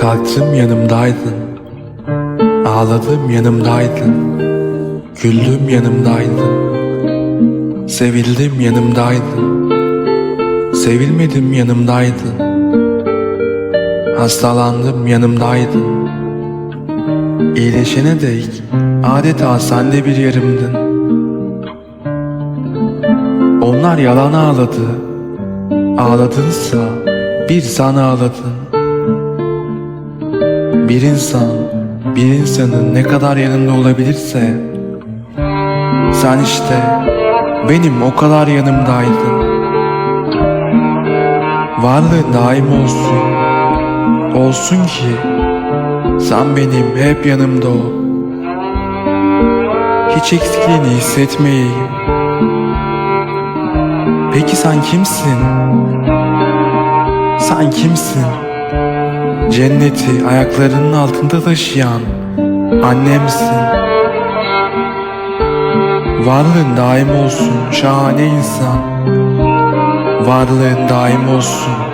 Kalktım yanımdaydın. Ağladım yanımdaydın. Güldüm yanımdaydın. Sevildim yanımdaydın. Sevilmedim yanımdaydın. Hastalandım yanımdaydın. İyileşene dek adeta sen de bir yarımdın Onlar yalan ağladı. Ağladınsa bir sen ağladın. Bir insan bir insanın ne kadar yanında olabilirse Sen işte benim o kadar yanımdaydın. Varlığın daim olsun Olsun ki sen benim hep yanımda ol. Hiç eksikliğini hissetmeyeyim. Peki sen kimsin? Sen kimsin? Cenneti ayaklarının altında taşıyan annemsin. Varlığın daim olsun şahane insan. Varlığın daim olsun